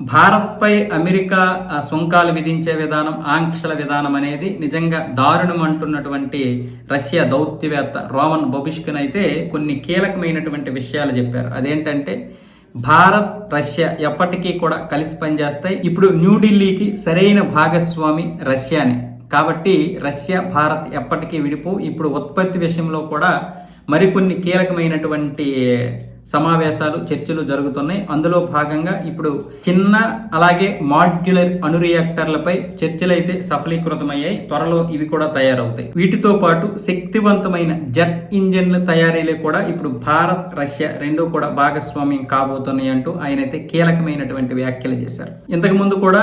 భారత్పై అమెరికా సుంకాలు విధించే విధానం ఆంక్షల విధానం అనేది నిజంగా దారుణం అంటున్నటువంటి రష్యా దౌత్యవేత్త రోమన్ బొబిష్కిన్ అయితే కొన్ని కీలకమైనటువంటి విషయాలు చెప్పారు. అదేంటంటే భారత్ రష్యా ఎప్పటికీ కూడా కలిసి పనిచేస్తాయి. ఇప్పుడు న్యూఢిల్లీకి సరైన భాగస్వామి రష్యానే. కాబట్టి రష్యా భారత్ ఎప్పటికీ విడిపో ఇప్పుడు ఉత్పత్తి విషయంలో కూడా మరికొన్ని కీలకమైనటువంటి సమావేశాలు చర్చలు జరుగుతున్నాయి. అందులో భాగంగా ఇప్పుడు చిన్న అలాగే మాడ్యులర్ అణు రియాక్టర్లపై చర్చలైతే సఫలీకృతమయ్యాయి. త్వరలో ఇవి కూడా తయారవుతాయి. వీటితో పాటు శక్తివంతమైన జెట్ ఇంజన్ల తయారీలో కూడా ఇప్పుడు భారత్ రష్యా రెండూ కూడా భాగస్వామ్యం కాబోతున్నాయి అంటూ ఆయన అయితే కీలకమైనటువంటి వ్యాఖ్యలు చేశారు. ఇంతకు ముందు కూడా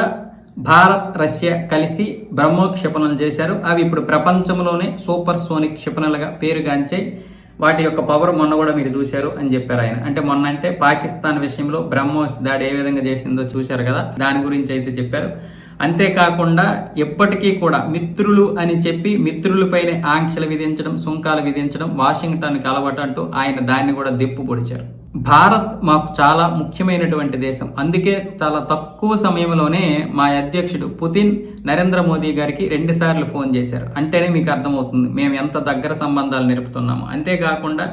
భారత్ రష్యా కలిసి బ్రహ్మో క్షిపణులు చేశారు. అవి ఇప్పుడు ప్రపంచంలోనే సూపర్ సోనిక్ క్షిపణులుగా పేరుగాంచాయి. వాటి యొక్క పవర్ మొన్న కూడా మీరు చూశారు అని చెప్పారు ఆయన. అంటే మొన్న అంటే పాకిస్తాన్ విషయంలో బ్రహ్మోస్ దాడి ఏ విధంగా చేసిందో చూశారు కదా దాని గురించి అయితే చెప్పారు. అంతేకాకుండా ఎప్పటికీ కూడా మిత్రులు అని చెప్పి మిత్రులపైనే ఆంక్షలు విధించడం సుంకాలు విధించడం వాషింగ్టన్కి అలవాటు అంటూ ఆయన దాన్ని కూడా దెప్పు పొడిచారు భారత్ మాకు చాలా ముఖ్యమైనటువంటి దేశం. అందుకే చాలా తక్కువ సమయంలోనే మా అధ్యక్షుడు పుతిన్ నరేంద్ర మోదీ గారికి రెండుసార్లు ఫోన్ చేశారు. అంటేనే మీకు అర్థమవుతుంది మేము ఎంత దగ్గర సంబంధాలు నిలుపుతున్నాము. అంతేకాకుండా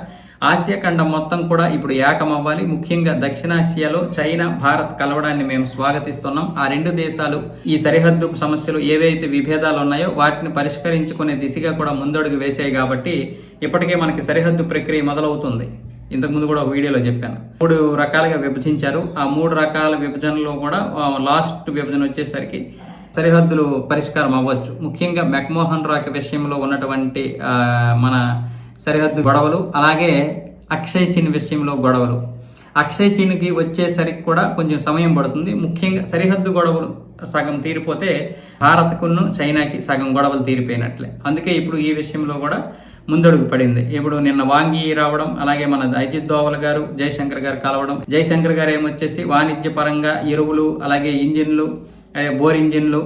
ఆసియా ఖండం మొత్తం కూడా ఇప్పుడు ఏకమవ్వాలి. ముఖ్యంగా దక్షిణాసియాలో చైనా భారత్ కలవడాన్ని మేము స్వాగతిస్తున్నాం. ఆ రెండు దేశాలు ఈ సరిహద్దు సమస్యలు ఏవైతే విభేదాలు ఉన్నాయో వాటిని పరిష్కరించుకునే దిశగా కూడా ముందడుగు వేశాయి కాబట్టి ఇప్పటికే మనకి సరిహద్దు ప్రక్రియ మొదలవుతుంది. ఇంతకుముందు కూడా ఒక వీడియోలో చెప్పాను. మూడు రకాలుగా విభజించారు. ఆ మూడు రకాల విభజనలో కూడా లాస్ట్ విభజన వచ్చేసరికి సరిహద్దులు పరిష్కారం అవ్వచ్చు. ముఖ్యంగా మెక్మోహన్ రాక్ విషయంలో ఉన్నటువంటి మన సరిహద్దు గొడవలు అలాగే అక్షయ్ చిన్ విషయంలో గొడవలు. అక్షయ్ చిన్కి వచ్చేసరికి కూడా కొంచెం సమయం పడుతుంది. ముఖ్యంగా సరిహద్దు గొడవలు సగం తీరిపోతే భారత్కును చైనాకి సగం గొడవలు తీరిపోయినట్లే. అందుకే ఇప్పుడు ఈ విషయంలో కూడా ముందడుగు పడింది. ఇప్పుడు నిన్న వాంగి రావడం అలాగే మన అజిత్ దోవల్ గారు జయశంకర్ గారు కలవడం. జయశంకర్ గారు ఏమొచ్చేసి వాణిజ్య పరంగా ఎరువులు అలాగే ఇంజిన్లు బోర్ ఇంజిన్లు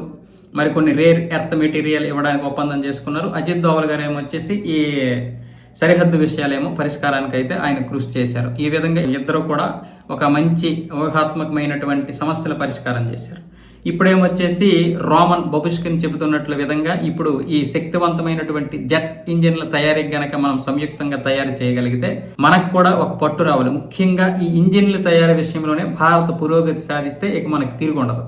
మరికొన్ని రేర్ ఎర్త్ మెటీరియల్ ఇవ్వడానికి ఒప్పందం చేసుకున్నారు. అజిత్ దోవల్ గారు ఏమొచ్చేసి ఈ సరిహద్దు విషయాలేమో పరిష్కారానికి అయితే ఆయన కృషి చేశారు. ఈ విధంగా ఇద్దరు కూడా ఒక మంచి ఊహాత్మకమైనటువంటి సమస్యల పరిష్కారం చేశారు. ఇప్పుడేమొచ్చేసి రోమన్ బబుష్కిన్ చెబుతున్నట్ల విధంగా ఇప్పుడు ఈ శక్తివంతమైనటువంటి జెట్ ఇంజిన్ల తయారీకి గనక మనం సంయుక్తంగా తయారు చేయగలిగితే మనకు కూడా ఒక పట్టు రావాలి. ముఖ్యంగా ఈ ఇంజిన్ల తయారీ విషయంలోనే భారత్ పురోగతి సాధిస్తే ఇక మనకి తిరిగి ఉండదు.